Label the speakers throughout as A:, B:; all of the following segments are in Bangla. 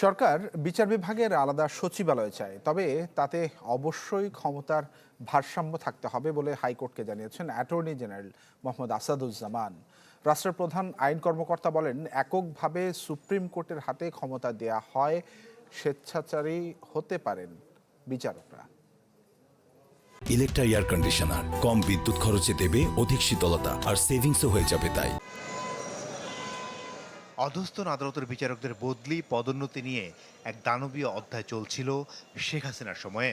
A: সরকার বিচার বিভাগের আলাদা সচিবালয় চায়, তবে তাতে অবশ্যই ক্ষমতার ভারসাম্য থাকতে হবে বলে হাইকোর্টকে জানিয়েছেন অ্যাটর্নি জেনারেল মোহাম্মদ আসাদুজ্জামান। রাষ্ট্রপ্রধান আইন কর্মকর্তা বলেন, এককভাবে সুপ্রিম কোর্টের হাতে ক্ষমতা দেয়া হয়, স্বেচ্ছাচারী হতে পারেন বিচারকরা।
B: ইলেকট্রা এয়ার কন্ডিশনার, কম বিদ্যুৎ খরচে দেবে অধিক শীতলতা, আর সেভিংসও হয়ে যাবে তাই।
C: অধস্তন আদালতের বিচারকদের বদলি, পদোন্নতি নিয়ে এক দানবীয় অধ্যায় চলছিল শেখ হাসিনার সময়ে।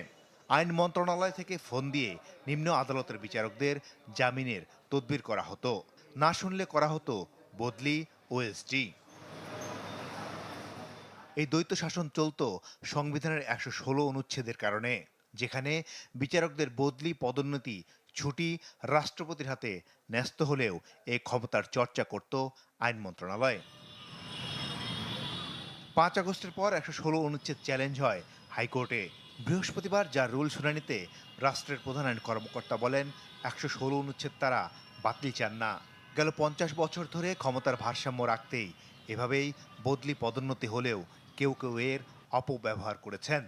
C: আইন মন্ত্রণালয় থেকে ফোন দিয়ে নিম্ন আদালতের বিচারকদের জামিনের তদবির করা হতো। না শুনলে করা হতো বদলি ওএসডি এই দ্বৈত শাসন চলত সংবিধানের একশো ষোলো অনুচ্ছেদের কারণে, যেখানে বিচারকদের বদলি, পদোন্নতি, ছুটি রাষ্ট্রপতির হাতে ন্যস্ত হলেও এই ক্ষমতার চর্চা করত আইন মন্ত্রণালয়। পাঁচ আগস্টের পর একশো ষোলো অনুচ্ছেদ চ্যালেঞ্জ হয় হাইকোর্টে। বৃহস্পতিবার যার রুল শুনানিতে রাষ্ট্রের প্রধান আইন কর্মকর্তা বলেন, একশো ষোলো অনুচ্ছেদ তারা বাতিল চান না। গেল পঞ্চাশ বছর ধরে ক্ষমতার ভারসাম্য রাখতেই এভাবেই বদলি পদোন্নতি হলেও কেউ কেউ এর অপব্যবহার করেছেন।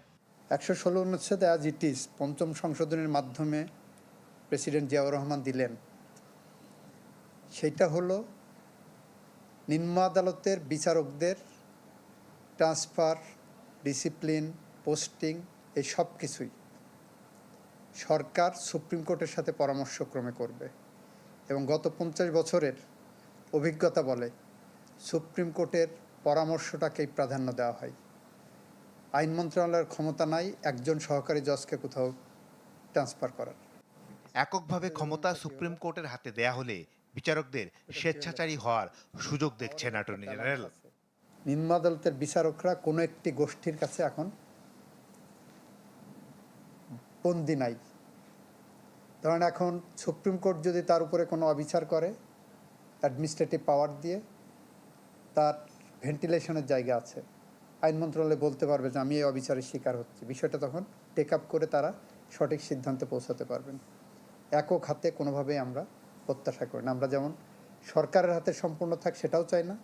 D: একশো ষোলো অনুচ্ছেদে অ্যাজ ইট পঞ্চম সংশোধনের মাধ্যমে প্রেসিডেন্ট জিয়াউর রহমান দিলেন, সেইটা হলো নিম্ন আদালতের বিচারকদের ট্রান্সফার ডিসিপ্লিন পোস্টিং এই সব কিছুই সরকার সুপ্রিম কোর্টের সাথে পরামর্শক্রমে করবে। এবং গত পঞ্চাশ বছরের অভিজ্ঞতা বলে সুপ্রিম কোর্টের পরামর্শটাকেই প্রাধান্য দেওয়া হয়। আইন মন্ত্রণালয়ের ক্ষমতা নাই, একজন সহকারী জজকে কোথাও ট্রান্সফার করার।
C: এককভাবে ক্ষমতা সুপ্রিম কোর্টের হাতে দেয়া হলে বিচারকদের স্বেচ্ছাচারী হওয়ার সুযোগ দেখছেন অ্যাটর্নি জেনারেল
D: নিম্ন আদালতের বিচারকরা কোনো একটি গোষ্ঠীর কাছে এখন বন্দি নাই। ধরেন এখন সুপ্রিম কোর্ট যদি তার উপরে কোনো অবিচার করে অ্যাডমিনিস্ট্রেটিভ পাওয়ার দিয়ে তার ভেন্টিলেশনের জায়গা আছে, আইন মন্ত্রণালয় বলতে পারবে যে আমি এই অবিচারের শিকার হচ্ছি। বিষয়টা তখন টেক আপ করে তারা সঠিক সিদ্ধান্তে পৌঁছাতে পারবেন। একক হাতে কোনোভাবেই আমরা প্রত্যাশা করি না। আমরা যেমন সরকারের হাতে সম্পূর্ণ থাক সেটাও চাই না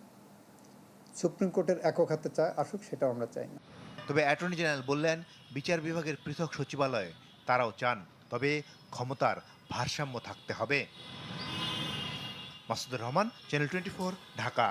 D: সুপ্রিম কোর্টের একক হাতে চায় আসুক, সেটাও আমরা চাই না।
C: তবে অ্যাটর্নি জেনারেল বললেন, বিচার বিভাগের পৃথক সচিবালয়, তারাও চান। তবে ক্ষমতার ভারসাম্য থাকতে হবে। Masudur Rahman channel twenty Dhaka.